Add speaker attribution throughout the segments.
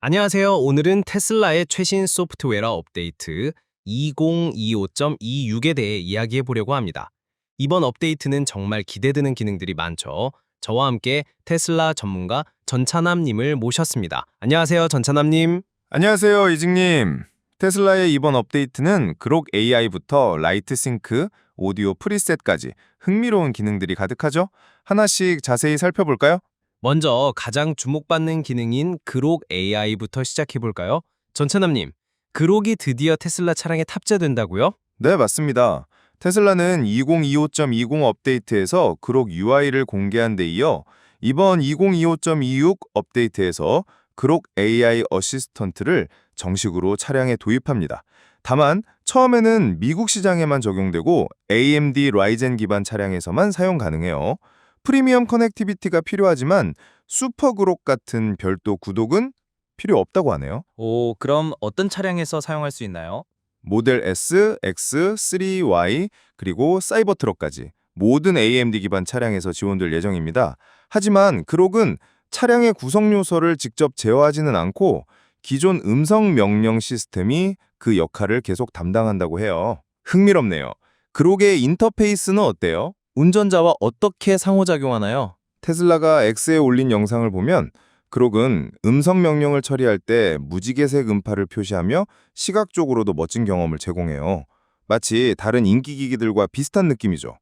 Speaker 1: 안녕하세요. 오늘은 테슬라의 최신 소프트웨어 업데이트 2025.26에 대해 이야기해 보려고 합니다. 이번 업데이트는 정말 기대되는 기능들이 많죠. 저와 함께 테슬라 전문가 전찬남님을 모셨습니다. 안녕하세요, 전찬남님.
Speaker 2: 안녕하세요, 이직님. 테슬라의 이번 업데이트는 그록 AI부터 라이트 싱크, 오디오 프리셋까지 흥미로운 기능들이 가득하죠? 하나씩 자세히 살펴볼까요?
Speaker 1: 먼저 가장 주목받는 기능인 그록 AI부터 시작해 볼까요? 전찬남님, 그록이 드디어 테슬라 차량에 탑재된다고요?
Speaker 2: 네, 맞습니다. 테슬라는 2025.20 업데이트에서 그록 UI를 공개한 데 이어 이번 2025.26 업데이트에서 그록 AI 어시스턴트를 정식으로 차량에 도입합니다. 다만 처음에는 미국 시장에만 적용되고 AMD 라이젠 기반 차량에서만 사용 가능해요. 프리미엄 커넥티비티가 필요하지만 슈퍼그록 같은 별도 구독은 필요 없다고 하네요.
Speaker 3: 오, 그럼 어떤 차량에서 사용할 수 있나요?
Speaker 2: 모델 S, X, 3Y, 그리고 사이버 트럭까지 모든 AMD 기반 차량에서 지원될 예정입니다. 하지만 그록은 차량의 구성 요소를 직접 제어하지는 않고 기존 음성 명령 시스템이 그 역할을 계속 담당한다고 해요. 흥미롭네요. 그록의 인터페이스는 어때요?
Speaker 3: 운전자와 어떻게 상호작용하나요?
Speaker 2: 테슬라가 X에 올린 영상을 보면 그록은 음성 명령을 처리할 때 무지개색 음파를 표시하며 시각적으로도 멋진 경험을 제공해요. 마치 다른 인기기기들과 비슷한 느낌이죠.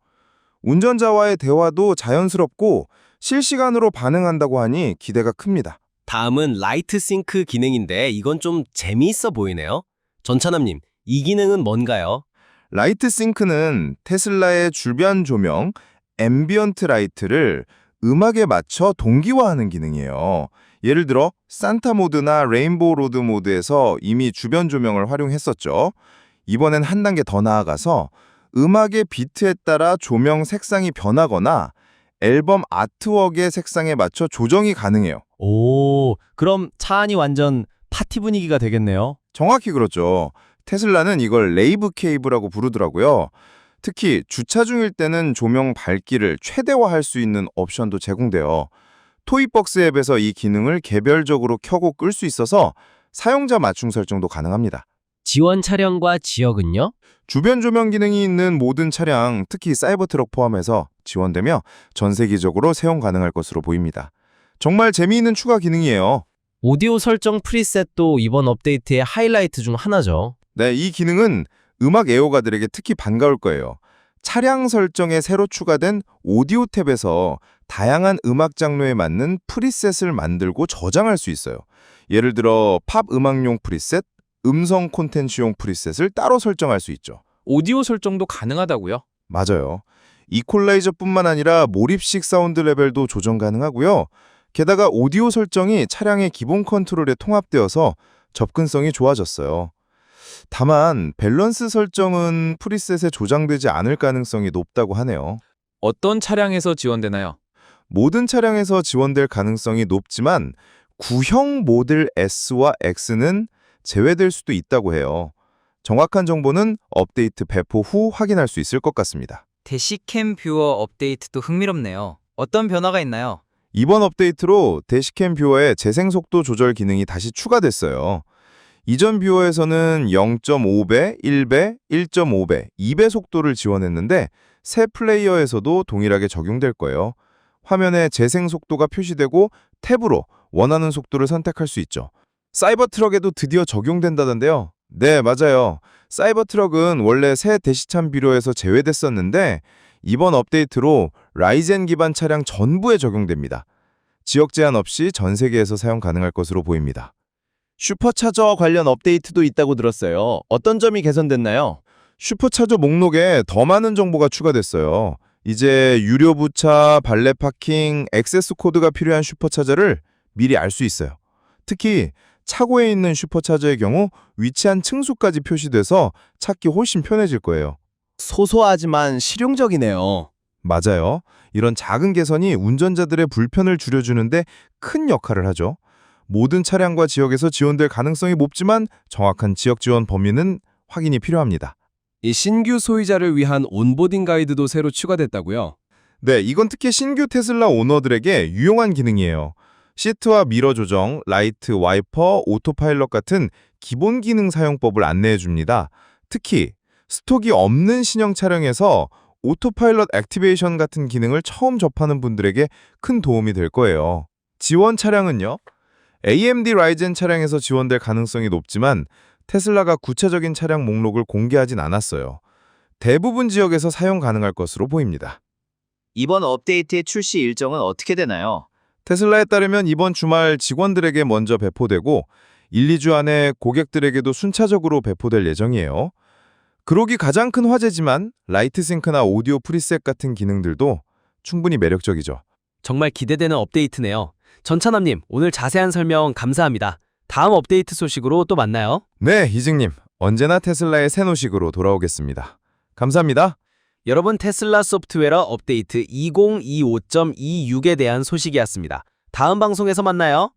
Speaker 2: 운전자와의 대화도 자연스럽고 실시간으로 반응한다고 하니 기대가 큽니다.
Speaker 1: 다음은 라이트 싱크 기능인데 이건 좀 재미있어 보이네요. 전찬남님, 이 기능은 뭔가요?
Speaker 2: 라이트 싱크는 테슬라의 주변 조명, 앰비언트 라이트를 음악에 맞춰 동기화하는 기능이에요. 예를 들어 산타 모드나 레인보우 로드 모드에서 이미 주변 조명을 활용했었죠. 이번엔 한 단계 더 나아가서 음악의 비트에 따라 조명 색상이 변하거나 앨범 아트웍의 색상에 맞춰 조정이 가능해요.
Speaker 3: 오, 그럼 차 안이 완전 파티 분위기가 되겠네요.
Speaker 2: 정확히 그렇죠. 테슬라는 이걸 레이브 케이브라고 부르더라고요. 특히 주차 중일 때는 조명 밝기를 최대화할 수 있는 옵션도 제공돼요. 토이벅스 앱에서 이 기능을 개별적으로 켜고 끌 수 있어서 사용자 맞춤 설정도 가능합니다.
Speaker 1: 지원 차량과 지역은요?
Speaker 2: 주변 조명 기능이 있는 모든 차량, 특히 사이버 트럭 포함해서 지원되며 전 세계적으로 사용 가능할 것으로 보입니다. 정말 재미있는 추가 기능이에요.
Speaker 1: 오디오 설정 프리셋도 이번 업데이트의 하이라이트 중 하나죠.
Speaker 2: 네, 이 기능은 음악 애호가들에게 특히 반가울 거예요. 차량 설정에 새로 추가된 오디오 탭에서 다양한 음악 장르에 맞는 프리셋을 만들고 저장할 수 있어요. 예를 들어 팝 음악용 프리셋, 음성 콘텐츠용 프리셋을 따로 설정할 수 있죠.
Speaker 4: 오디오 설정도 가능하다고요?
Speaker 2: 맞아요. 이퀄라이저뿐만 아니라 몰입식 사운드 레벨도 조정 가능하고요. 게다가 오디오 설정이 차량의 기본 컨트롤에 통합되어서 접근성이 좋아졌어요. 다만 밸런스 설정은 프리셋에 조장되지 않을 가능성이 높다고 하네요.
Speaker 4: 어떤 차량에서 지원되나요?
Speaker 2: 모든 차량에서 지원될 가능성이 높지만 구형 모델 S와 X는 제외될 수도 있다고 해요. 정확한 정보는 업데이트 배포 후 확인할 수 있을 것 같습니다.
Speaker 5: 대시캠 뷰어 업데이트도 흥미롭네요. 어떤 변화가 있나요?
Speaker 2: 이번 업데이트로 대시캠 뷰어의 재생 속도 조절 기능이 다시 추가됐어요. 이전 뷰어에서는 0.5배, 1배, 1.5배, 2배 속도를 지원했는데 새 플레이어에서도 동일하게 적용될 거예요. 화면에 재생 속도가 표시되고 탭으로 원하는 속도를 선택할 수 있죠. 사이버 트럭에도 드디어 적용된다던데요. 네, 맞아요. 사이버 트럭은 원래 새 대시참 뷰어에서 제외됐었는데 이번 업데이트로 라이젠 기반 차량 전부에 적용됩니다. 지역 제한 없이 전 세계에서 사용 가능할 것으로 보입니다.
Speaker 3: 슈퍼차저와 관련 업데이트도 있다고 들었어요. 어떤 점이 개선됐나요?
Speaker 2: 슈퍼차저 목록에 더 많은 정보가 추가됐어요. 이제 유료 부차, 발레 파킹, 액세스 코드가 필요한 슈퍼차저를 미리 알 수 있어요. 특히 차고에 있는 슈퍼차저의 경우 위치한 층수까지 표시돼서 찾기 훨씬 편해질 거예요.
Speaker 3: 소소하지만 실용적이네요.
Speaker 2: 맞아요. 이런 작은 개선이 운전자들의 불편을 줄여주는데 큰 역할을 하죠. 모든 차량과 지역에서 지원될 가능성이 높지만 정확한 지역 지원 범위는 확인이 필요합니다.
Speaker 6: 이 신규 소유자를 위한 온보딩 가이드도 새로 추가됐다고요?
Speaker 2: 네, 이건 특히 신규 테슬라 오너들에게 유용한 기능이에요. 시트와 미러 조정, 라이트, 와이퍼, 오토파일럿 같은 기본 기능 사용법을 안내해 줍니다. 특히 스톡이 없는 신형 차량에서 오토파일럿 액티베이션 같은 기능을 처음 접하는 분들에게 큰 도움이 될 거예요. 지원 차량은요. AMD 라이젠 차량에서 지원될 가능성이 높지만 테슬라가 구체적인 차량 목록을 공개하진 않았어요. 대부분 지역에서 사용 가능할 것으로 보입니다.
Speaker 3: 이번 업데이트의 출시 일정은 어떻게 되나요?
Speaker 2: 테슬라에 따르면 이번 주말 직원들에게 먼저 배포되고 1, 2주 안에 고객들에게도 순차적으로 배포될 예정이에요. 그러기 가장 큰 화제지만 라이트 싱크나 오디오 프리셋 같은 기능들도 충분히 매력적이죠.
Speaker 1: 정말 기대되는 업데이트네요. 전차남님, 오늘 자세한 설명 감사합니다. 다음 업데이트 소식으로 또 만나요.
Speaker 2: 네, 이증님. 언제나 테슬라의 새 노식으로 돌아오겠습니다. 감사합니다.
Speaker 1: 여러분 테슬라 소프트웨어 업데이트 2025.26에 대한 소식이었습니다. 다음 방송에서 만나요.